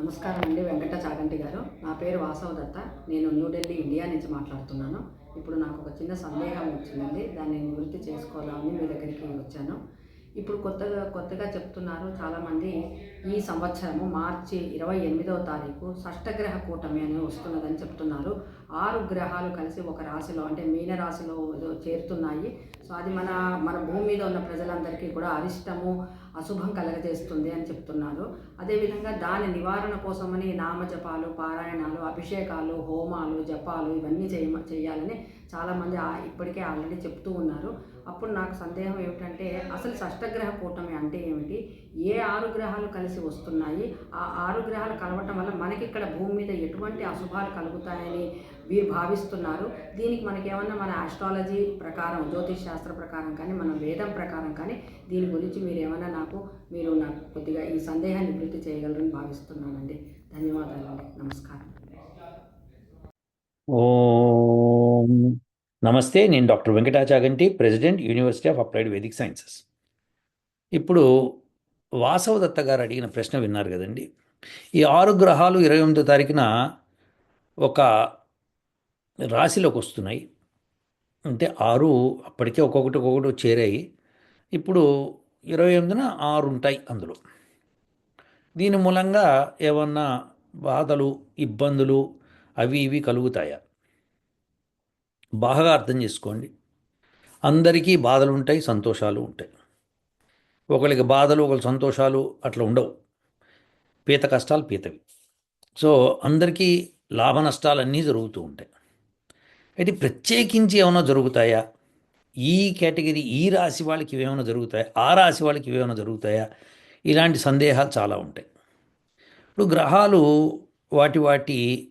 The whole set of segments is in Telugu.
నమస్కారం అండి వెంకట చాగంటి గారు. నా పేరు వాసవ దత్త. నేను న్యూఢిల్లీ ఇండియా నుంచి మాట్లాడుతున్నాను. ఇప్పుడు నాకు ఒక చిన్న సందేహం వచ్చిందండి. దాన్ని నివృత్తి చేసుకోవాలని మీ దగ్గరికి వచ్చాను. ఇప్పుడు కొత్తగా కొత్తగా చెప్తున్నారు చాలామంది ఈ సంవత్సరము మార్చి ఇరవై ఎనిమిదవ తారీఖు షష్టగ్రహ కూటమి అని వస్తున్నదని చెప్తున్నారు. ఆరు గ్రహాలు కలిసి ఒక రాశిలో అంటే మీన రాశిలో చేరుతున్నాయి. సో అది మన మన భూమి మీద ఉన్న ప్రజలందరికీ కూడా అరిష్టము అశుభం కలగజేస్తుంది అని చెప్తున్నారు. అదేవిధంగా దాని నివారణ కోసమని నామజపాలు పారాయణాలు అభిషేకాలు హోమాలు జపాలు ఇవన్నీ చేయ చేయాలని చాలామంది ఆ- ఇప్పటికే ఆల్రెడీ చెప్తూ ఉన్నారు. అప్పుడు నాకు సందేహం ఏమిటంటే అసలు షష్టగ్రహ కూటమి అంటే ఏమిటి? ఏ ఆరు గ్రహాలు కలిసి వస్తున్నాయి? ఆ ఆరు గ్రహాలు కలవటం వల్ల మనకి ఇక్కడ భూమి మీద ఎటువంటి అశుభాలు కలుగుతాయని వీరు భావిస్తున్నారు. దీనికి మనకేమన్నా మన ఆస్ట్రాలజీ ప్రకారం జ్యోతిష్ శాస్త్ర ప్రకారం కానీ మన వేదం ప్రకారం కానీ దీని గురించి మీరు ఏమన్నా నాకు మీరు నాకు కొద్దిగా ఈ సందేహాన్ని నివృత్తి చేయగలరని భావిస్తున్నానండి. ధన్యవాదాలు. నమస్కారం. ఓం నమస్తే నేను doctor Venkatachaganti president university of applied Vedic sciences. ఇప్పుడు వాసవ దత్త గారు అడిగిన ప్రశ్న విన్నారు కదండి. ఈ ఆరు గ్రహాలు ఇరవై ఎనిమిదో తారీఖున ఒక రాశిలోకి వస్తున్నాయి. అంటే ఆరు అప్పటికే ఒక్కొక్కటి ఒక్కొక్కటి చేరాయి. ఇప్పుడు ఇరవై ఎనిమిదిన ఆరు ఉంటాయి అందులో. దీని మూలంగా ఏమన్నా బాధలు ఇబ్బందులు అవి ఇవి కలుగుతాయా? బాగా అర్థం చేసుకోండి. అందరికీ బాధలు ఉంటాయి సంతోషాలు ఉంటాయి. ఒకరికి బాధలు ఒకరికి సంతోషాలు అట్లా ఉండవు. పీత కష్టాలు పీతవి. సో అందరికీ లాభ నష్టాలు అన్నీ జరుగుతూ ఉంటాయి. అయితే ప్రత్యేకించి ఏమైనా జరుగుతాయా? ఈ కేటగిరీ ఈ రాశి వాళ్ళకి ఇవేమైనా జరుగుతాయా? ఆ రాశి వాళ్ళకి ఇవేమైనా జరుగుతాయా? ఇలాంటి సందేహాలు చాలా ఉంటాయి. ఇప్పుడు గ్రహాలు వాటి వాటి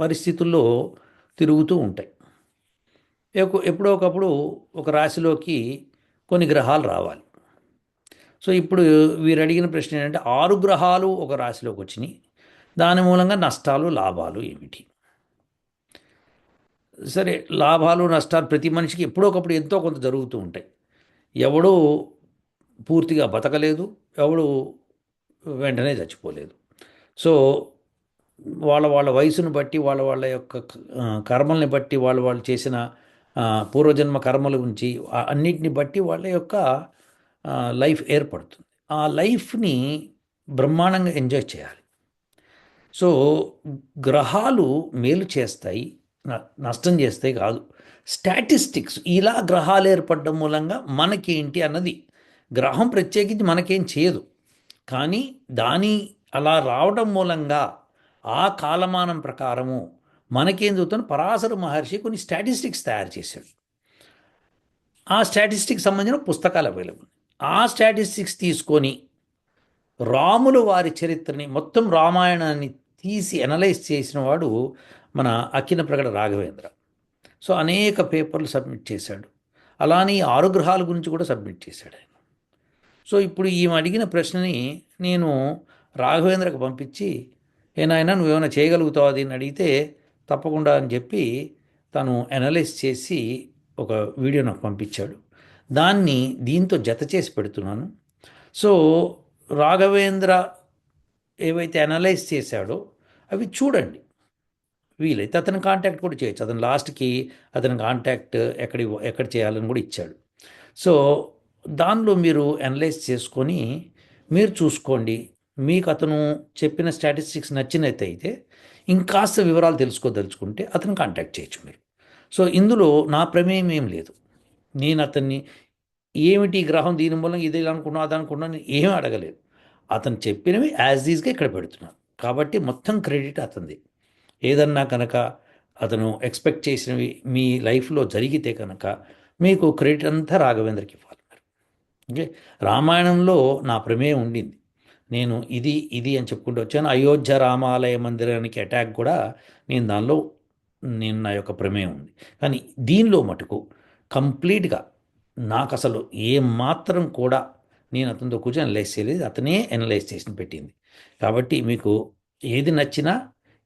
పరిస్థితుల్లో తిరుగుతూ ఉంటాయి. ఎప్పుడో ఒకప్పుడు ఒక రాశిలోకి కొన్ని గ్రహాలు రావాలి. సో ఇప్పుడు వీరు అడిగిన ప్రశ్న ఏంటంటే ఆరు గ్రహాలు ఒక రాశిలోకి వచ్చినాయి. దాని మూలంగా నష్టాలు లాభాలు ఏమిటి? సరే లాభాలు నష్టాలు ప్రతి మనిషికి ఎప్పుడో ఒకప్పుడు ఎంతో కొంత జరుగుతూ ఉంటాయి. ఎవడూ పూర్తిగా బతకలేదు ఎవడు వెంటనే చచ్చిపోలేదు. సో వాళ్ళ వాళ్ళ వయసును బట్టి వాళ్ళ వాళ్ళ యొక్క కర్మల్ని బట్టి వాళ్ళు వాళ్ళు చేసిన పూర్వజన్మ కర్మల గురించి ఆ అన్నిటిని బట్టి వాళ్ళ యొక్క లైఫ్ ఏర్పడుతుంది. ఆ లైఫ్ని బ్రహ్మాండంగా ఎంజాయ్ చేయాలి. సో గ్రహాలు మేలు చేస్తాయి న- నష్టం చేస్తాయి కాదు. స్టాటిస్టిక్స్ ఇలా గ్రహాలు ఏర్పడడం మూలంగా మనకేంటి అన్నది గ్రహం ప్రత్యేకించి మనకేం చేయదు. కానీ దాని అలా రావడం మూలంగా ఆ కాలమానం ప్రకారము మనకేం చదువుతాను పరాశర మహర్షి కొన్ని స్టాటిస్టిక్స్ తయారు చేశాడు. ఆ స్టాటిస్టిక్స్ సంబంధించిన పుస్తకాలు అవైలబుల్ ఆ స్టాటిస్టిక్స్ తీసుకొని రాములు వారి చరిత్రని మొత్తం రామాయణాన్ని తీసి అనలైజ్ చేసిన వాడు మన అఖిన ప్రగడ రాఘవేంద్ర. సో అనేక పేపర్లు సబ్మిట్ చేశాడు. అలానే ఈ ఆరు గ్రహాల గురించి కూడా సబ్మిట్ చేశాడు ఆయన. సో ఇప్పుడు ఈమె అడిగిన ప్రశ్నని నేను రాఘవేంద్రకు పంపించి ఏనాయన నువ్వేమైనా చేయగలుగుతావు? అని అడిగితే తప్పకుండా అని చెప్పి తను అనలైజ్ చేసి ఒక వీడియో నాకు పంపించాడు. దాన్ని దీంతో జత చేసి పెడుతున్నాను. సో రాఘవేంద్ర ఏవైతే అనలైజ్ చేశాడో అవి చూడండి. వీలైతే అతని కాంటాక్ట్ కూడా చేయొచ్చు. అతను లాస్ట్కి అతని కాంటాక్ట్ ఎక్కడి ఎక్కడ చేయాలని కూడా ఇచ్చాడు. సో దానిలో మీరు అనలైజ్ చేసుకొని మీరు చూసుకోండి. మీకు అతను చెప్పిన స్టాటిస్టిక్స్ నచ్చినట్టయితే ఇంకాస్త వివరాలు తెలుసుకోదలుచుకుంటే అతను కాంటాక్ట్ చేయొచ్చు మీరు. సో ఇందులో నా ప్రమేయం ఏం లేదు. నేను అతన్ని ఏమిటి ఈ గ్రహం దీని మూలంగా ఇది అనుకున్నా అది అనుకున్నా నేను ఏమీ అడగలేదు. అతను చెప్పినవి యాజ్ ఈజ్గా ఇక్కడ పెడుతున్నాను. కాబట్టి మొత్తం క్రెడిట్ అతనిది. ఏదన్నా కనుక అతను ఎక్స్పెక్ట్ చేసినవి మీ లైఫ్లో జరిగితే కనుక మీకు క్రెడిట్ అంతా రాఘవేంద్రకి ఇవ్వాలి ఓకే? రామాయణంలో నా ప్రమేయం ఉండింది. నేను ఇది ఇది అని చెప్పుకుంటూ వచ్చాను. అయోధ్య రామాలయ మందిరానికి అటాక్ కూడా నేను దానిలో నేను నా యొక్క ప్రమేయం ఉంది. కానీ దీనిలో మటుకు కంప్లీట్గా నాకు అసలు ఏమాత్రం కూడా నేను అతనితో కూర్చొని అనలైజ్ చేయలేదు. అతనే అనలైజ్ చేసి పెట్టింది. కాబట్టి మీకు ఏది నచ్చినా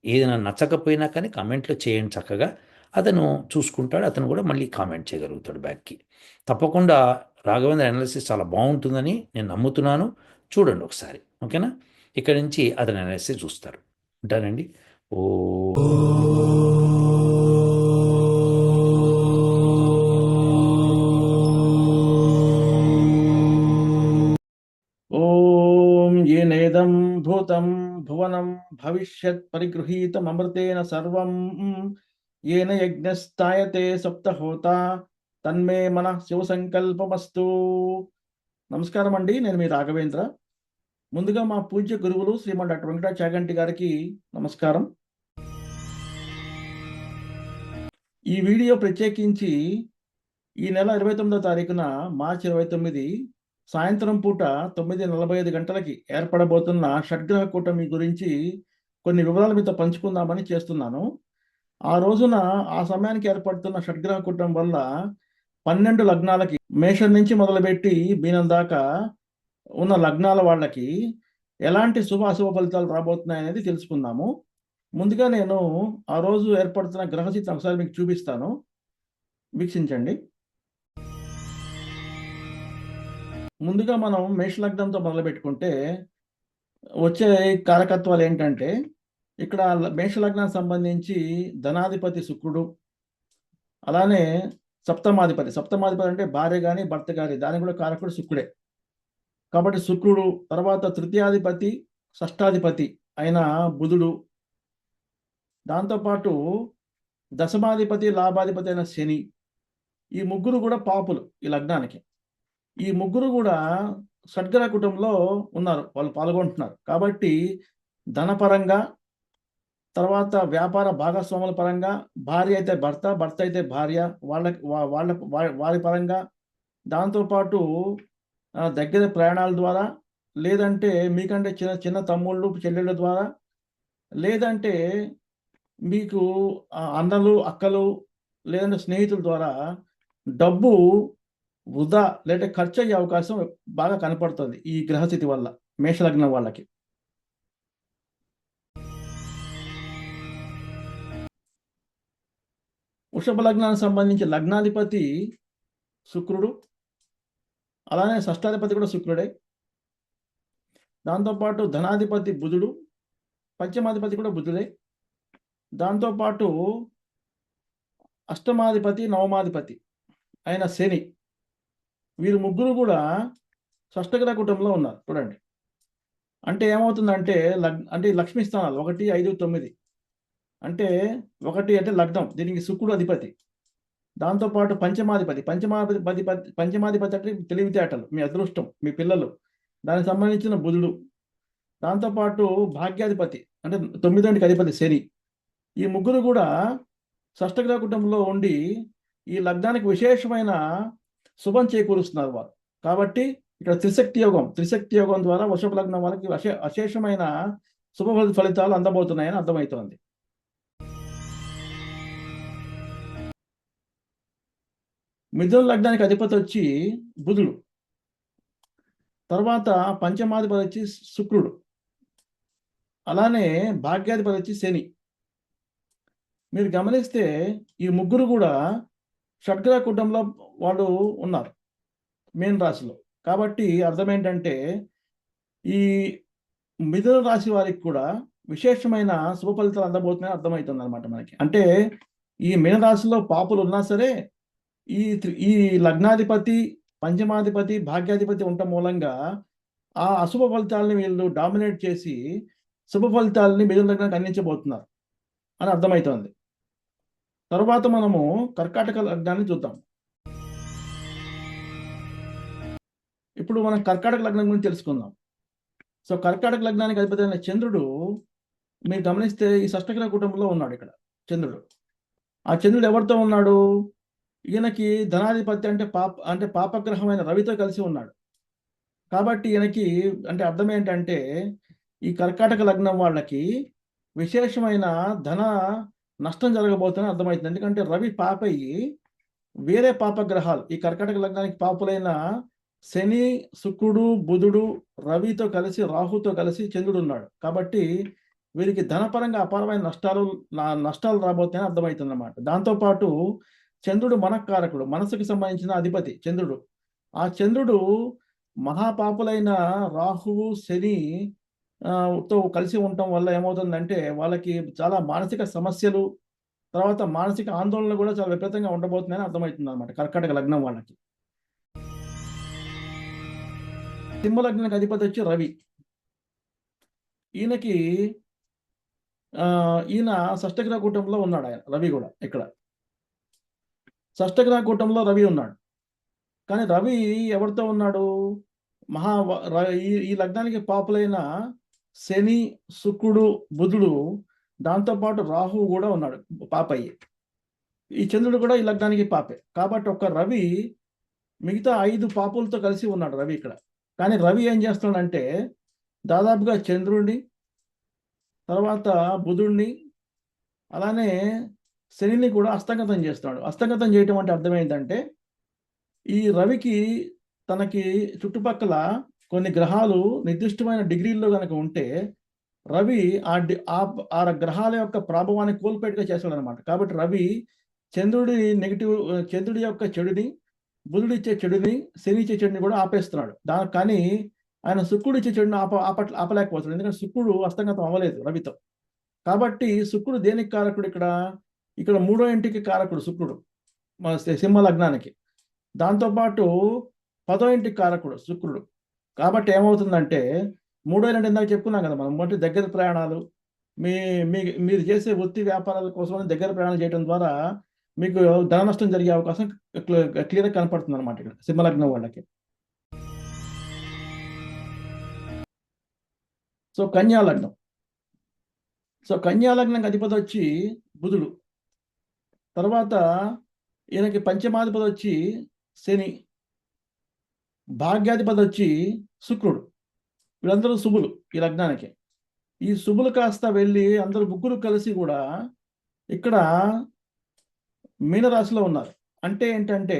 ఏది నాకు నచ్చకపోయినా కానీ కామెంట్లో చేయండి చక్కగా. అతను చూసుకుంటాడు. అతను కూడా మళ్ళీ కామెంట్ చేయగలుగుతాడు బ్యాక్కి తప్పకుండా రాఘవేంద్ర అనాలిసిస్ చాలా బాగుంటుందని నేను నమ్ముతున్నాను. చూడండి ఒకసారి. ఓకేనా? ఇక్కడ నుంచి అతను అనేసి చూస్తారు. ఉంటానండి ఓ ఓం ఏనేదం భూతం భువనం భవిష్యత్ పరిగృహీతమృతేన సర్వం. ఏన యజ్ఞస్థాయతే సప్తహోత. తన్మే మన శివసంకల్పమస్తు. నమస్కారం అండి నేను మీ రాఘవేంద్ర. ముందుగా మా పూజ్య గురువులు శ్రీమన్ డాక్టర్ వెంకట చాగంటి గారికి నమస్కారం. ఈ వీడియో ప్రత్యేకించి ఈ నెల ఇరవై తొమ్మిదో తారీఖున మార్చి ఇరవై తొమ్మిది సాయంత్రం పూట తొమ్మిది నలభై ఐదు గంటలకి ఏర్పడబోతున్న షడ్గ్రహ కూటమి గురించి కొన్ని వివరాలు మీతో పంచుకుందామని చేస్తున్నాను. ఆ రోజున ఆ సమయానికి ఏర్పడుతున్న షడ్గ్రహ కూటం వల్ల పన్నెండు లగ్నాలకి మేషం నుంచి మొదలుపెట్టి మీనం దాకా ఉన్న లగ్నాల వాళ్ళకి ఎలాంటి శుభ అశుభ ఫలితాలు రాబోతున్నాయి అనేది తెలుసుకుందాము. ముందుగా నేను ఆ రోజు ఏర్పడుతున్న గ్రహచిత్రం ఒకసారి మీకు చూపిస్తాను. వీక్షించండి. ముందుగా మనం మేష లగ్నంతో వచ్చే కారకత్వాలు ఏంటంటే ఇక్కడ మేష లగ్నానికి సంబంధించి ధనాధిపతి శుక్రుడు అలానే సప్తమాధిపతి. సప్తమాధిపతి అంటే భార్య కానీ భర్త కానీ దాని కూడా కారకుడు శుక్రుడే. కాబట్టి శుక్రుడు తర్వాత తృతీయాధిపతి షష్టాధిపతి అయిన బుధుడు. దాంతోపాటు దశమాధిపతి లాభాధిపతి అయిన శని. ఈ ముగ్గురు కూడా పాపులు ఈ లగ్నానికి. ఈ ముగ్గురు కూడా షడ్గ్రహ కుటుంబంలో ఉన్నారు వాళ్ళు పాల్గొంటున్నారు. కాబట్టి ధనపరంగా తర్వాత వ్యాపార భాగస్వాముల పరంగా భార్య అయితే భర్త భర్త అయితే భార్య వాళ్ళ వాళ్ళ వారి పరంగా దాంతోపాటు దగ్గర ప్రయాణాల ద్వారా లేదంటే మీకంటే చిన్న చిన్న తమ్ముళ్ళు చెల్లెళ్ళ ద్వారా లేదంటే మీకు అన్నలు అక్కలు లేదంటే స్నేహితుల ద్వారా డబ్బు వృధా లేదంటే ఖర్చు అయ్యే అవకాశం బాగా కనపడుతుంది ఈ గ్రహస్థితి వల్ల మేషలగ్నం వాళ్ళకి. వృషభ లగ్నానికి సంబంధించి లగ్నాధిపతి శుక్రుడు అలానే షష్టాధిపతి కూడా శుక్రుడే. దాంతోపాటు ధనాధిపతి బుధుడు పంచమాధిపతి కూడా బుధుడే. దాంతోపాటు అష్టమాధిపతి నవమాధిపతి అయిన శని. వీరు ముగ్గురు కూడా షష్టగ్రహ కుటుంబంలో ఉన్నారు. చూడండి. అంటే ఏమవుతుందంటే లగ్ అంటే లక్ష్మీ స్థానాలు ఒకటి ఐదు తొమ్మిది. అంటే ఒకటి అంటే లగ్నం దీనికి శుక్రుడు అధిపతి. దాంతోపాటు పంచమాధిపతి పంచమాధిపతి పంచమాధిపతి అంటే తెలివితేటలు మీ అదృష్టం మీ పిల్లలు. దానికి సంబంధించిన బుధుడు. దాంతోపాటు భాగ్యాధిపతి అంటే తొమ్మిదంటికి అధిపతి శని. ఈ ముగ్గురు కూడా షష్టగ్రహ కుటుంబంలో ఉండి ఈ లగ్నానికి విశేషమైన శుభం చేకూరుస్తున్నారు వారు. కాబట్టి ఇక్కడ త్రిశక్తి యోగం త్రిశక్తి యోగం ద్వారా వృషభ లగ్నం వాళ్ళకి అశే అశేషమైన శుభ ఫలితాలు అందబోతున్నాయని అర్థమవుతోంది. మిథున లగ్నానికి అధిపతి వచ్చి బుధుడు. తర్వాత పంచమాధిపతి వచ్చి శుక్రుడు. అలానే భాగ్యాధిపతి వచ్చి శని. మీరు గమనిస్తే ఈ ముగ్గురు కూడా షడ్గ్రహ కుటుంబంలో వాళ్ళు ఉన్నారు మేన్ రాశిలో. కాబట్టి అర్థం ఏంటంటే ఈ మిథున రాశి వారికి కూడా విశేషమైన శుభ ఫలితాలు అందబోతున్నాయని అర్థమవుతుంది అనమాట మనకి. అంటే ఈ మీన రాశిలో పాపులు ఉన్నా సరే ఈ ఈ లగ్నాధిపతి పంచమాధిపతి భాగ్యాధిపతి ఉండటం మూలంగా ఆ అశుభ ఫలితాలని వీళ్ళు డామినేట్ చేసి శుభ ఫలితాలని మిథున లగ్నానికి అందించబోతున్నారు అని అర్థమవుతోంది తరువాత మనము కర్కాటక లగ్నాన్ని చూద్దాం. ఇప్పుడు మనం కర్కాటక లగ్నం గురించి తెలుసుకుందాం. సో కర్కాటక లగ్నానికి అధిపతి అయిన చంద్రుడు మీరు గమనిస్తే ఈ షష్టగ్రహ కుటుంబంలో ఉన్నాడు ఇక్కడ చంద్రుడు. ఆ చంద్రుడు ఎవరితో ఉన్నాడు? ఈయనకి ధనాధిపతి అంటే పాప అంటే పాపగ్రహమైన రవితో కలిసి ఉన్నాడు. కాబట్టి ఈయనకి అంటే అర్థం ఏంటంటే ఈ కర్కాటక లగ్నం వాళ్ళకి విశేషమైన ధన నష్టం జరగబోతుందని అర్థమవుతుంది. ఎందుకంటే రవి పాపయ్యి వేరే పాపగ్రహాలు ఈ కర్కాటక లగ్నానికి పాపులైన శని శుక్రుడు బుధుడు రవితో కలిసి రాహుతో కలిసి చంద్రుడు ఉన్నాడు. కాబట్టి వీరికి ధనపరంగా అపారమైన నష్టాలు నా- నష్టాలు రాబోతాయని అర్థమవుతుంది అన్నమాట దాంతోపాటు చంద్రుడు మనకారకుడు మనసుకు సంబంధించిన అధిపతి చంద్రుడు. ఆ చంద్రుడు మహాపాపులైన రాహువు శని తో కలిసి ఉండటం వల్ల ఏమవుతుందంటే వాళ్ళకి చాలా మానసిక సమస్యలు తర్వాత మానసిక ఆందోళనలు కూడా చాలా విపరీతంగా ఉండబోతున్నాయని అర్థమవుతుంది అనమాట కర్కాటక లగ్నం వాళ్ళకి. సింహ లగ్నానికి అధిపతి వచ్చి రవి. ఈయనకి ఈయన షష్టగ్రహ కూటంలో ఉన్నాడు ఆయన రవి కూడా ఇక్కడ. షష్టగ్రహ కూటంలో రవి ఉన్నాడు. కానీ రవి ఎవరితో ఉన్నాడు? మహా ఈ ఈ లగ్నానికి పాపులైన శని శుక్రుడు బుధుడు దాంతోపాటు రాహువు కూడా ఉన్నాడు పాపయ్యే. ఈ చంద్రుడు కూడా ఈ లగ్నానికి పాపే. కాబట్టి ఒక రవి మిగతా ఐదు పాపులతో కలిసి ఉన్నాడు రవి ఇక్కడ. కానీ రవి ఏం చేస్తున్నాడంటే దాదాపుగా చంద్రుడిని తర్వాత బుధుడిని అలానే శనిని కూడా హస్తగతం చేస్తున్నాడు హస్తగతం చేయటం అంటే అర్థం ఏంటంటే ఈ రవికి తనకి చుట్టుపక్కల కొన్ని గ్రహాలు నిర్దిష్టమైన డిగ్రీల్లో కనుక ఉంటే రవి ఆ డి- ఆ ఆ గ్రహాల యొక్క ప్రభావాన్ని కోల్పోయేట్టుగా చేస్తాడు అనమాట కాబట్టి రవి చంద్రుడి నెగిటివ్ చంద్రుడి యొక్క చెడుని బుధుడు ఇచ్చే చెడుని శని ఇచ్చే చెడుని కూడా ఆపేస్తున్నాడు. దాని కానీ ఆయన శుక్రుడు ఇచ్చే చెడుని ఆప ఆప ఆపలేకపోతున్నాడు. ఎందుకంటే శుక్రుడు హస్తగతం అవ్వలేదు రవితో. కాబట్టి శుక్రుడు దేనికి కారకుడు ఇక్కడ? ఇక్కడ మూడో ఇంటికి కారకుడు శుక్రుడు మన సింహ లగ్నానికి. దాంతోపాటు పదో ఇంటికి కారకుడు శుక్రుడు. కాబట్టి ఏమవుతుందంటే మూడో రెండు ఇందాక చెప్పుకున్నాం కదా మనం మొదటి దగ్గర ప్రయాణాలు మీ మీ మీరు చేసే వృత్తి వ్యాపారాల కోసం దగ్గర ప్రయాణాలు చేయడం ద్వారా మీకు ధన నష్టం జరిగే అవకాశం క్లియర్గా కనపడుతుంది అనమాట ఇక్కడ సింహలగ్నం వాళ్ళకి. సో కన్యాలగ్నం సో కన్యా లగ్నం అధిపతి వచ్చి బుధుడు. తర్వాత ఈయనకి పంచమాధిపతి వచ్చి శని భాగ్యాధిపతి వచ్చి శుక్రుడు. వీళ్ళందరూ శుభులు ఈ లగ్నానికి. ఈ శుభులు కాస్త వెళ్ళి అందరూ ముగ్గురు కలిసి కూడా ఇక్కడ మీనరాశిలో ఉన్నారు. అంటే ఏంటంటే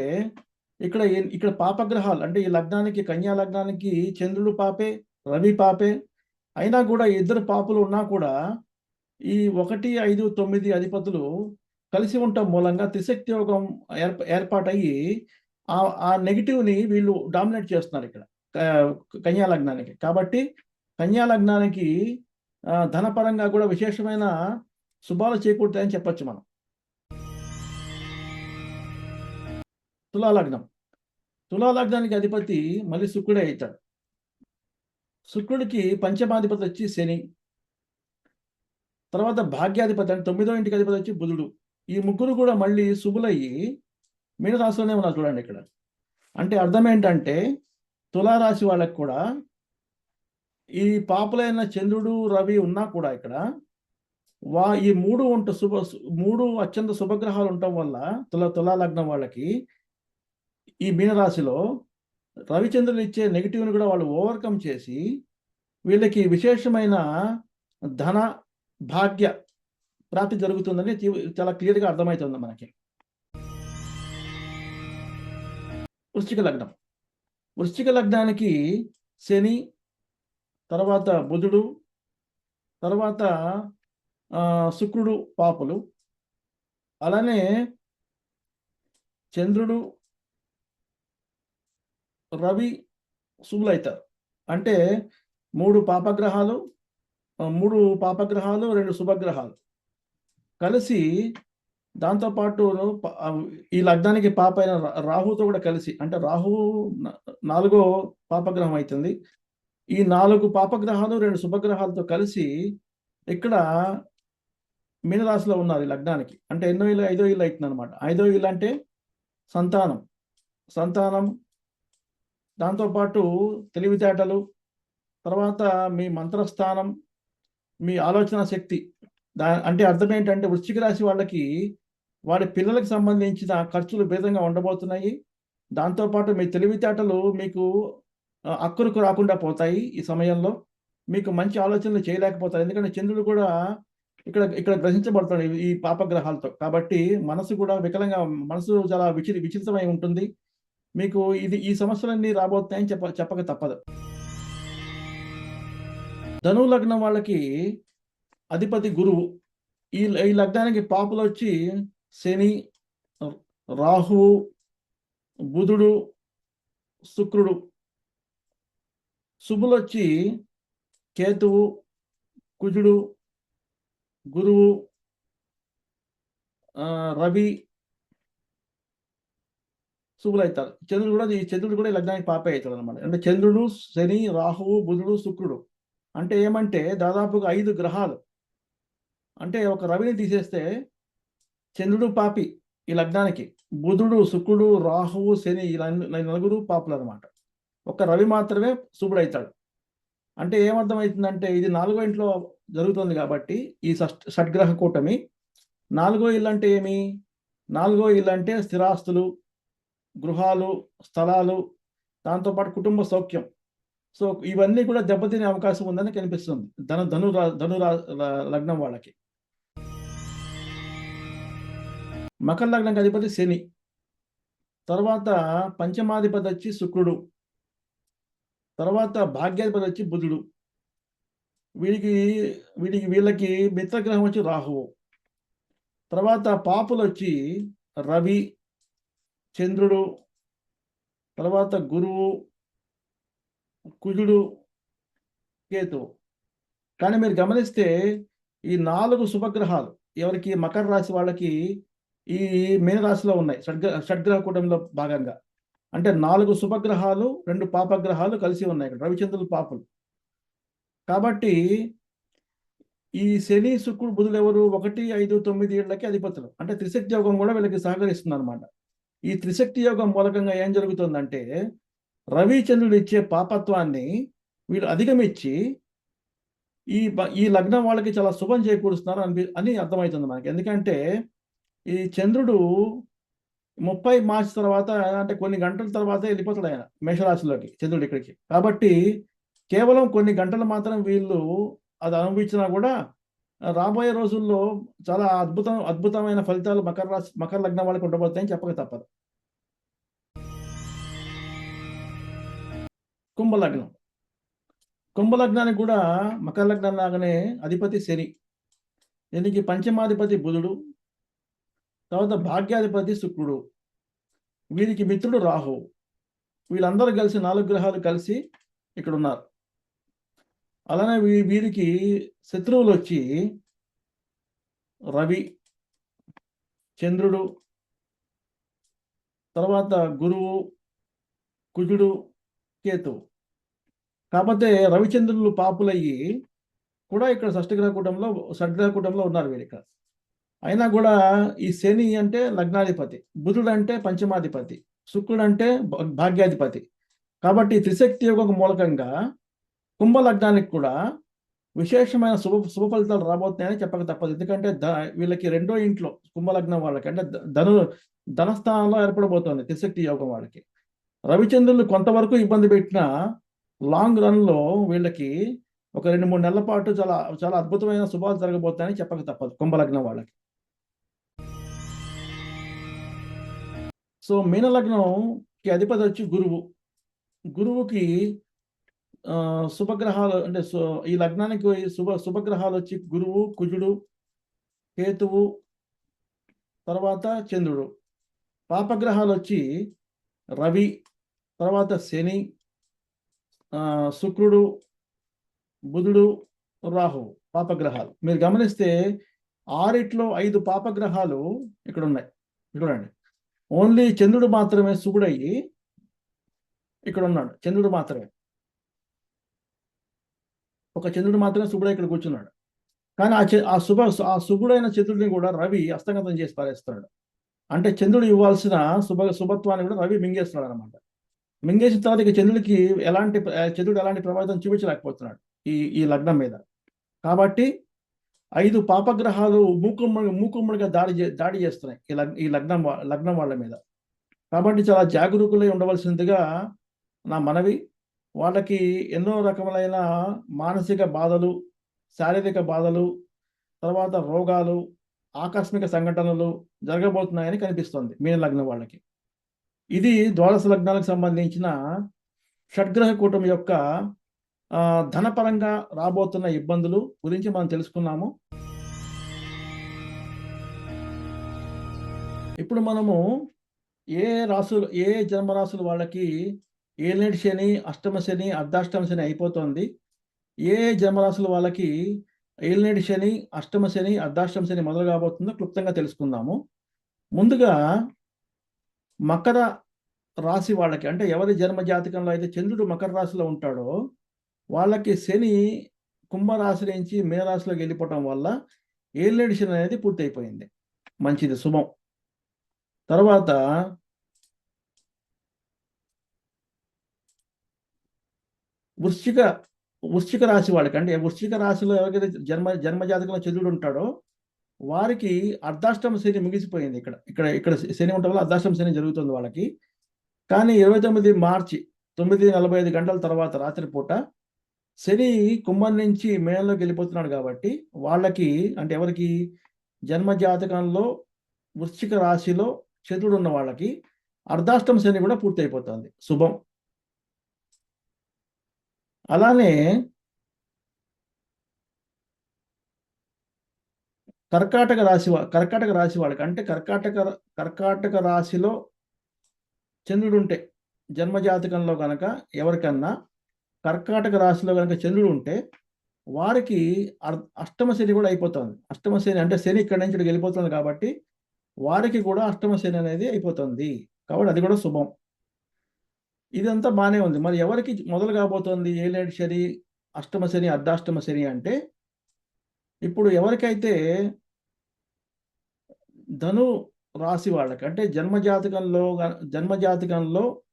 ఇక్కడ ఇక్కడ పాపగ్రహాలు అంటే ఈ లగ్నానికి కన్యా లగ్నానికి చంద్రుడు పాపే రవి పాపే. అయినా కూడా ఇద్దరు పాపులు ఉన్నా కూడా ఈ ఒకటి ఐదు తొమ్మిది అధిపతులు కలిసి ఉండటం మూలంగా త్రిశక్తి యోగం ఏర్ప ఏర్పాటయ్యి ఆ ఆ నెగిటివ్ని వీళ్ళు డామినేట్ చేస్తున్నారు ఇక్కడ. కన్యా లగ్నానికి. కాబట్టి కన్యా లగ్నానికి ధనపరంగా కూడా విశేషమైన శుభాలు చేకూరుతాయని చెప్పొచ్చు మనం. తులాలగ్నం. తులాలగ్నానికి తులా లగ్నానికి అధిపతి మళ్ళీ శుక్రుడే అవుతాడు. శుక్రుడికి పంచమాధిపతి వచ్చి శని. తర్వాత భాగ్యాధిపతి అంటే తొమ్మిదో ఇంటికి అధిపతి వచ్చి బుధుడు. ఈ ముగ్గురు కూడా మళ్ళీ శుభులయ్యి మీనరాశిలోనే ఉన్నారు చూడండి ఇక్కడ. అంటే అర్థం ఏంటంటే తులారాశి వాళ్ళకి కూడా ఈ పాపలైన చంద్రుడు రవి ఉన్నా కూడా ఇక్కడ వా ఈ మూడు ఉంట శుభ మూడు అత్యంత శుభగ్రహాలు ఉండటం వల్ల తుల తులా లగ్నం వాళ్ళకి ఈ మీనరాశిలో రవిచంద్రులు ఇచ్చే నెగిటివ్ని కూడా వాళ్ళు ఓవర్కమ్ చేసి వీళ్ళకి విశేషమైన ధన భాగ్య ప్రాప్తి జరుగుతుందని చాలా క్లియర్గా అర్థమవుతుంది మనకి. వృశ్చిక లగ్నం. వృశ్చిక లగ్నానికి శని తర్వాత బుధుడు తర్వాత శుక్రుడు పాపులు. అలానే చంద్రుడు రవి శుభులు అవుతారు అంటే మూడు పాపగ్రహాలు మూడు పాపగ్రహాలు రెండు శుభగ్రహాలు. కలిసి దాంతోపాటు ఈ లగ్నానికి పాప అయిన రా- రాహుతో కూడా కలిసి అంటే రాహు నాలుగో పాపగ్రహం అవుతుంది. ఈ నాలుగు పాపగ్రహాలు రెండు శుభగ్రహాలతో కలిసి ఇక్కడ మీనరాశిలో ఉన్నారు ఈ లగ్నానికి. అంటే ఎన్నో ఇల్లు ఐదో ఇల్లు అవుతుంది అనమాట ఐదో ఇల్లు అంటే సంతానం. సంతానం దాంతోపాటు తెలివితేటలు తర్వాత మీ మంత్రస్థానం మీ ఆలోచన శక్తి దా అంటే అర్థం ఏంటంటే వృశ్చిక రాశి వాళ్ళకి వాడి పిల్లలకు సంబంధించిన ఖర్చులు భేదంగా ఉండబోతున్నాయి. దాంతోపాటు మీ తెలివితేటలు మీకు అక్కురుకు అక్కురకు రాకుండా పోతాయి ఈ సమయంలో. మీకు మంచి ఆలోచనలు చేయలేకపోతారు. ఎందుకంటే చంద్రుడు కూడా ఇక్కడ ఇక్కడ గ్రహించబడతాడు ఈ- పాపగ్రహాలతో. కాబట్టి మనసు కూడా వికలంగా మనసు చాలా విచి విచిత్రమై ఉంటుంది. మీకు ఇది ఈ సమస్యలన్నీ రాబోతున్నాయని చెప్ప చెప్పక తప్పదు. ధనువు లగ్నం వాళ్ళకి అధిపతి గురువు. ఈ ఈ లగ్నానికి పాపులు వచ్చి శని రాహువు బుధుడు శుక్రుడు. శుభులు వచ్చి కేతువు కుజుడు గురువు రవి శుభులు అవుతారు చంద్రుడు కూడా ఈ చంద్రుడు కూడా ఈ లగ్నానికి పాపే అవుతాడు అనమాట అంటే చంద్రుడు శని రాహువు బుధుడు శుక్రుడు. అంటే ఏమంటే దాదాపుగా ఐదు గ్రహాలు. అంటే ఒక రవిని తీసేస్తే చంద్రుడు పాపి ఈ లగ్నానికి. బుధుడు శుక్రుడు రాహువు శని ఇలా నలుగురు పాపులు అనమాట ఒక రవి మాత్రమే శుభుడవుతాడు అంటే ఏమర్థమవుతుందంటే ఇది నాలుగో ఇంట్లో జరుగుతుంది కాబట్టి ఈ షడ్గ్రహ కూటమి నాలుగో ఇల్లు అంటే ఏమి? నాలుగో ఇల్లు అంటే స్థిరాస్తులు గృహాలు స్థలాలు దాంతోపాటు కుటుంబ సౌఖ్యం. సో ఇవన్నీ కూడా దెబ్బతినే అవకాశం ఉందని కనిపిస్తుంది. ధను ధను ధనురా ధను లగ్నం వాళ్ళకి. మకర లగ్నానికి అధిపతి శని. తర్వాత పంచమాధిపతి వచ్చి శుక్రుడు. తర్వాత భాగ్యాధిపతి వచ్చి బుధుడు. వీడికి వీడికి వీళ్ళకి మిత్రగ్రహం వచ్చి రాహువు. తర్వాత పాపులు వచ్చి రవి చంద్రుడు. తర్వాత గురువు కుజుడు కేతు. కానీ మీరు గమనిస్తే ఈ నాలుగు శుభగ్రహాలు ఎవరికి మకర రాశి వాళ్ళకి ఈ మీనరాశిలో ఉన్నాయి. షడ్గ్ర షడ్గ్రహ కూటమిలో భాగంగా. అంటే నాలుగు శుభగ్రహాలు రెండు పాపగ్రహాలు కలిసి ఉన్నాయి ఇక్కడ. రవిచంద్రులు పాపులు. కాబట్టి ఈ శని శుక్రుడు బుధులు ఎవరు? ఒకటి ఐదు తొమ్మిది ఏళ్ళకి అధిపతులు. అంటే త్రిశక్తి యోగం కూడా వీళ్ళకి సహకరిస్తుంది అనమాట ఈ త్రిశక్తి యోగం మూలకంగా ఏం జరుగుతుందంటే రవిచంద్రుడు ఇచ్చే పాపత్వాన్ని వీళ్ళు అధిగమించి ఈ ఈ లగ్నం వాళ్ళకి చాలా శుభం చేకూరుస్తున్నారు అని అని అర్థమవుతుంది మనకి. ఎందుకంటే ఈ చంద్రుడు ముప్పై మార్చి తర్వాత అంటే కొన్ని గంటల తర్వాత వెళ్ళిపోతాడు ఆయన మేషరాశిలోకి చంద్రుడు ఇక్కడికి. కాబట్టి కేవలం కొన్ని గంటలు మాత్రం వీళ్ళు అది అనుభవించినా కూడా రాబోయే రోజుల్లో చాలా అద్భుతం అద్భుతమైన ఫలితాలు మకర రాశి మకర లగ్నం వాళ్ళకి ఉండబోతాయని చెప్పక తప్పదు. కుంభలగ్నం. కుంభలగ్నానికి కూడా మకర లగ్నం లాగానే అధిపతి శని. దీనికి పంచమాధిపతి బుధుడు తర్వాత భాగ్యాధిపతి శుక్రుడు. వీరికి మిత్రుడు రాహు. వీళ్ళందరూ కలిసి నాలుగు గ్రహాలు కలిసి ఇక్కడ ఉన్నారు అలానే వీ వీరికి శత్రువులు వచ్చి రవి చంద్రుడు తర్వాత గురువు కుజుడు కేతు. కాకపోతే రవిచంద్రులు పాపులయ్యి కూడా ఇక్కడ షష్ఠగ్రహ కూటంలో షడ్గ్రహ కూటంలో ఉన్నారు వీరు ఇక్కడ అయినా కూడా ఈ శని అంటే లగ్నాధిపతి బుధుడు అంటే పంచమాధిపతి శుక్రుడు అంటే భాగ్యాధిపతి. కాబట్టి త్రిశక్తి యోగం మూలకంగా కుంభ లగ్నానికి కూడా విశేషమైన శుభ శుభ ఫలితాలు రాబోతున్నాయని చెప్పక తప్పదు. ఎందుకంటే ద వీళ్ళకి రెండో ఇంట్లో కుంభలగ్నం వాళ్ళకి అంటే ధను ధనస్థానంలో ఏర్పడబోతోంది త్రిశక్తి యోగం వాళ్ళకి. రవిచంద్రులు కొంతవరకు ఇబ్బంది పెట్టినా లాంగ్ రన్లో వీళ్ళకి ఒక రెండు మూడు నెలల పాటు చాలా చాలా అద్భుతమైన శుభాలు జరగబోతాయని చెప్పక తప్పదు కుంభలగ్నం వాళ్ళకి. సో మీనలగ్నంకి అధిపతి వచ్చి గురువు. గురువుకి శుభగ్రహాలు అంటే సు- ఈ లగ్నానికి శుభ శుభగ్రహాలు వచ్చి గురువు కుజుడు కేతువు తర్వాత చంద్రుడు. పాపగ్రహాలు వచ్చి రవి తర్వాత శని శుక్రుడు బుధుడు రాహు పాపగ్రహాలు. మీరు గమనిస్తే ఆరిట్లో ఐదు పాపగ్రహాలు ఇక్కడ ఉన్నాయి చూడండి. ఓన్లీ చంద్రుడు మాత్రమే శుభుడయ్యి ఇక్కడ ఉన్నాడు. చంద్రుడు మాత్రమే. ఒక చంద్రుడు మాత్రమే శుభుడు ఇక్కడ కూర్చున్నాడు. కానీ ఆ చ- ఆ శుభ ఆ శుభుడైన చంద్రుడిని కూడా రవి హస్తగతం చేసి పారేస్తున్నాడు. అంటే చంద్రుడు ఇవ్వాల్సిన శుభ శుభత్వాన్ని కూడా రవి మింగేస్తున్నాడు అనమాట మింగేసిన తర్వాత ఇక చంద్రుడికి ఎలాంటి చంద్రుడు ఎలాంటి ప్రభావితం చూపించలేకపోతున్నాడు ఈ ఈ లగ్నం మీద. కాబట్టి ఐదు పాపగ్రహాలు మూకుమ్మడి మూకుమ్మడిగా దాడి చే దాడి చేస్తున్నాయి ఈ లగ్న ఈ లగ్నం వా- లగ్నం వాళ్ళ మీద. కాబట్టి చాలా జాగరూకులై ఉండవలసిందిగా నా మనవి. వాళ్ళకి ఎన్నో రకములైన మానసిక బాధలు శారీరక బాధలు తర్వాత రోగాలు ఆకస్మిక సంఘటనలు జరగబోతున్నాయని కనిపిస్తుంది మీన లగ్నం వాళ్ళకి. ఇది ద్వాదశ లగ్నాలకు సంబంధించిన షడ్గ్రహ కూటమి యొక్క ధనపరంగా రాబోతున్న ఇబ్బందులు గురించి మనం తెలుసుకున్నాము. ఇప్పుడు మనము ఏ రాసులు ఏ జన్మరాశులు వాళ్ళకి ఏలినటి శని అష్టమ శని అర్ధాష్టమ శని అయిపోతుంది. ఏ జన్మరాశుల వాళ్ళకి ఏలినటి శని అష్టమ శని అర్ధాష్టమ శని మొదలు కాబోతుందో క్లుప్తంగా తెలుసుకుందాము. ముందుగా మకర రాశి వాళ్ళకి అంటే ఎవరి జన్మ జాతకంలో అయితే చంద్రుడు మకర రాశిలో ఉంటాడో వాళ్ళకి శని కుంభరాశి నుంచి మేరాశిలోకి వెళ్ళిపోవటం వల్ల ఏలినేటి శని అనేది పూర్తయిపోయింది. మంచిది శుభం. తర్వాత వృశ్చిక వృశ్చిక రాశి వాళ్ళకి అంటే వృశ్చిక రాశిలో ఎవరికైతే జన్మ జన్మజాతకంలో చంద్రుడు ఉంటాడో వారికి అర్ధాష్టమ శని ముగిసిపోయింది ఇక్కడ. ఇక్కడ ఇక్కడ శని ఉండటం వల్ల అర్ధాష్టమ శని జరుగుతుంది వాళ్ళకి. కానీ ఇరవై తొమ్మిది మార్చి తొమ్మిది నలభై ఐదు గంటల తర్వాత రాత్రిపూట శని కుంభం నుంచి మేళంలోకి వెళ్ళిపోతున్నాడు కాబట్టి వాళ్ళకి అంటే ఎవరికి జన్మ జాతకంలో వృశ్చిక రాశిలో చతుడు ఉన్న వాళ్ళకి అర్ధాష్టమ శని కూడా పూర్తి అయిపోతుంది శుభం. అలానే కర్కాటక రాశి కర్కాటక రాశి వాళ్ళకి అంటే కర్కాటక కర్కాటక రాశిలో చంద్రుడు ఉంటే జన్మ జాతకంలో కనుక ఎవరికన్నా కర్కాటక రాశిలో కనుక చంద్రుడు ఉంటే వారికి అష్టమ శని కూడా అయిపోతుంది. అష్టమ శని అంటే శని ఇక్కడి నుంచి వెళ్ళిపోతుంది కాబట్టి వారికి కూడా అష్టమ శని అనేది అయిపోతుంది. కాబట్టి అది కూడా శుభం. ఇదంతా బాగానే ఉంది. మరి ఎవరికి మొదలు కాబోతోంది? ఏలేడు శని అష్టమ శని అర్ధాష్టమ శని అంటే ఇప్పుడు ఎవరికైతే ధను రాశి వాళ్ళకి అంటే జన్మ జన్మజాతకంలో గన-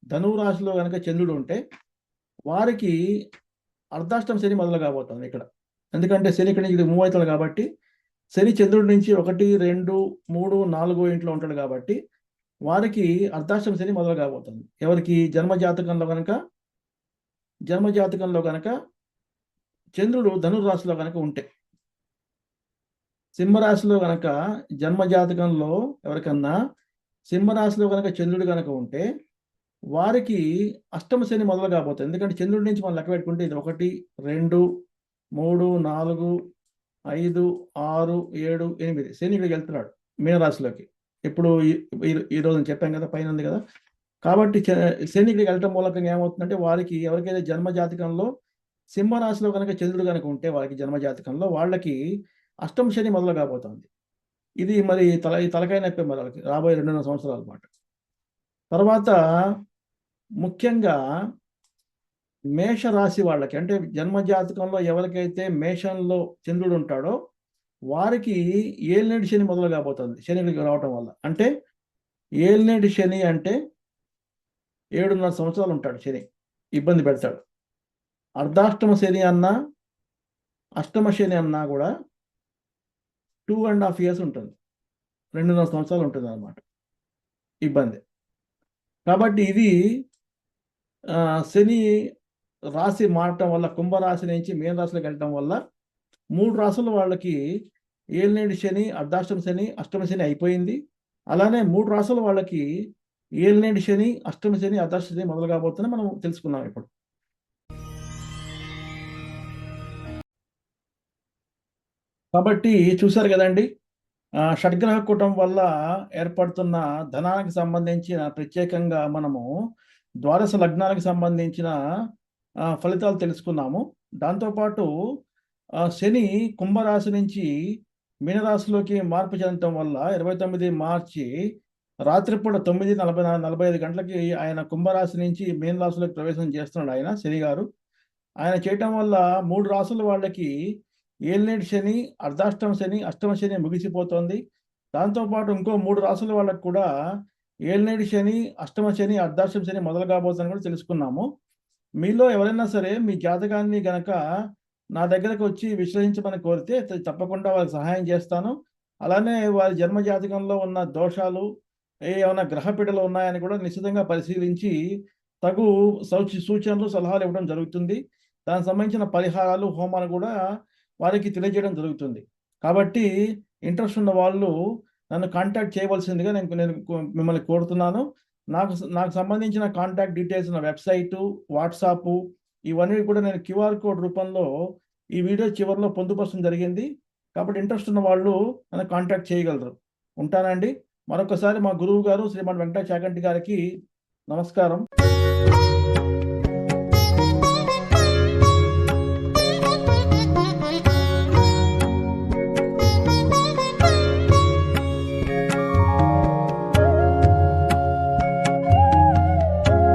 జన్మ రాశిలో కనుక చంద్రుడు ఉంటే వారికి అర్ధాష్టమ శని మొదలు కాబోతుంది ఇక్కడ. ఎందుకంటే శని ఇక్కడ నుంచి మూవ్ అవుతాడు కాబట్టి శని చంద్రుడి నుంచి ఒకటి రెండు మూడు నాలుగు ఇంట్లో ఉంటాడు కాబట్టి వారికి అర్ధాష్టమ శని మొదలు కాబోతుంది. ఎవరికి? జన్మ జాతకంలో కనుక జన్మ జాతకంలో కనుక చంద్రుడు ధనుర్రాశిలో కనుక ఉంటే సింహరాశిలో కనుక జన్మ జాతకంలో ఎవరికన్నా సింహరాశిలో కనుక చంద్రుడు కనుక ఉంటే వారికి అష్టమ శని మొదలు కాబోతుంది. ఎందుకంటే చంద్రుడి నుంచి మనం లెక్క పెట్టుకుంటే ఇది ఒకటి రెండు మూడు నాలుగు ఐదు ఆరు ఏడు ఎనిమిది. శని ఇక్కడికి వెళ్తున్నాడు మీనరాశిలోకి. ఇప్పుడు ఈ- ఈ- ఈ రోజు చెప్పాం కదా పైన ఉంది కదా. కాబట్టి శని ఇక్కడికి వెళ్ళటం మూలకంగా ఏమవుతుందంటే వారికి ఎవరికైతే జన్మ జాతకంలో సింహరాశిలో కనుక చంద్రుడు కనుక ఉంటే వారికి జన్మ జాతకంలో వాళ్ళకి అష్టమ శని మొదలు కాబోతుంది. ఇది మరి తల ఈ తలకాయ నొప్పి మరి వాళ్ళకి. రాబోయే రెండున్నర సంవత్సరాల అనమాట తర్వాత ముఖ్యంగా మేష రాశి వాళ్ళకి అంటే జన్మ జాతకంలో ఎవరికైతే మేషంలో చంద్రుడు ఉంటాడో వారికి ఏలినేటి శని మొదలు కాబోతుంది శని రావటం వల్ల. అంటే ఏలినేటి శని అంటే ఏడున్నర సంవత్సరాలు ఉంటాడు శని ఇబ్బంది పెడతాడు. అర్ధాష్టమ శని అన్నా అష్టమ శని అన్నా కూడా టూ అండ్ హాఫ్ ఇయర్స్ ఉంటుంది. రెండున్నర సంవత్సరాలు ఉంటుంది అన్నమాట ఇబ్బంది. కాబట్టి ఇది శని రాశి మారటం వల్ల కుంభరాశి నుంచి మీన రాశిలోకి వెళ్ళటం వల్ల మూడు రాసుల వాళ్ళకి ఏలినేడు శని అర్ధాష్టమ శని అష్టమ శని అయిపోయింది. అలానే మూడు రాశుల వాళ్ళకి ఏలినేడు శని అష్టమ శని అర్ధాష్టమ శని మొదలు కాబోతుందని మనం తెలుసుకున్నాం ఇప్పుడు. కాబట్టి చూశారు కదండి షడ్గ్రహ కూటం వల్ల ఏర్పడుతున్న ధనానికి సంబంధించిన ప్రత్యేకంగా మనము ద్వాదశ లగ్నాలకు సంబంధించిన ఫలితాలు తెలుసుకున్నాము. దాంతోపాటు శని కుంభరాశి నుంచి మీనరాశిలోకి మార్పు చెందటం వల్ల ఇరవై తొమ్మిది మార్చి రాత్రిపూట తొమ్మిది నలభై నలభై ఐదు గంటలకి ఆయన కుంభరాశి నుంచి మీనరాశిలోకి ప్రవేశం చేస్తున్నాడు ఆయన శని గారు. ఆయన చేయటం వల్ల మూడు రాసుల వాళ్ళకి ఏలినేటి శని అర్ధాష్టమ శని అష్టమ శని ముగిసిపోతుంది. దాంతోపాటు ఇంకో మూడు రాసుల వాళ్ళకి కూడా ఏలినేటి శని అష్టమ శని అర్ధాష్టమ శని మొదలు కాబోతుందని కూడా తెలుసుకున్నాము. మీలో ఎవరైనా సరే మీ జాతకాన్ని గనక నా దగ్గరకు వచ్చి విశ్లేషించమని కోరితే తప్పకుండా వాళ్ళకి సహాయం చేస్తాను. అలానే వారి జన్మ జాతకంలో ఉన్న దోషాలు ఏ ఏమైనా గ్రహపీడలు ఉన్నాయని కూడా నిశ్చితంగా పరిశీలించి తగు సౌచి సూచనలు సలహాలు ఇవ్వడం జరుగుతుంది. దానికి సంబంధించిన పరిహారాలు హోమాలు కూడా వారికి తెలియజేయడం జరుగుతుంది. కాబట్టి ఇంట్రెస్ట్ ఉన్న వాళ్ళు నన్ను కాంటాక్ట్ చేయవలసిందిగా నేను నేను కో- మిమ్మల్ని కోరుతున్నాను. నాకు నాకు సంబంధించిన కాంటాక్ట్ డీటెయిల్స్ నా వెబ్సైటు వాట్సాప్ ఇవన్నీ కూడా నేను క్యూఆర్ కోడ్ రూపంలో ఈ వీడియో చివరిలో పొందుపరచడం జరిగింది. కాబట్టి ఇంట్రెస్ట్ ఉన్న వాళ్ళు నన్ను కాంటాక్ట్ చేయగలరు. ఉంటానండి. మరొకసారి మా గురువు గారు శ్రీమాన్ వెంకట చాగంటి గారికి నమస్కారం.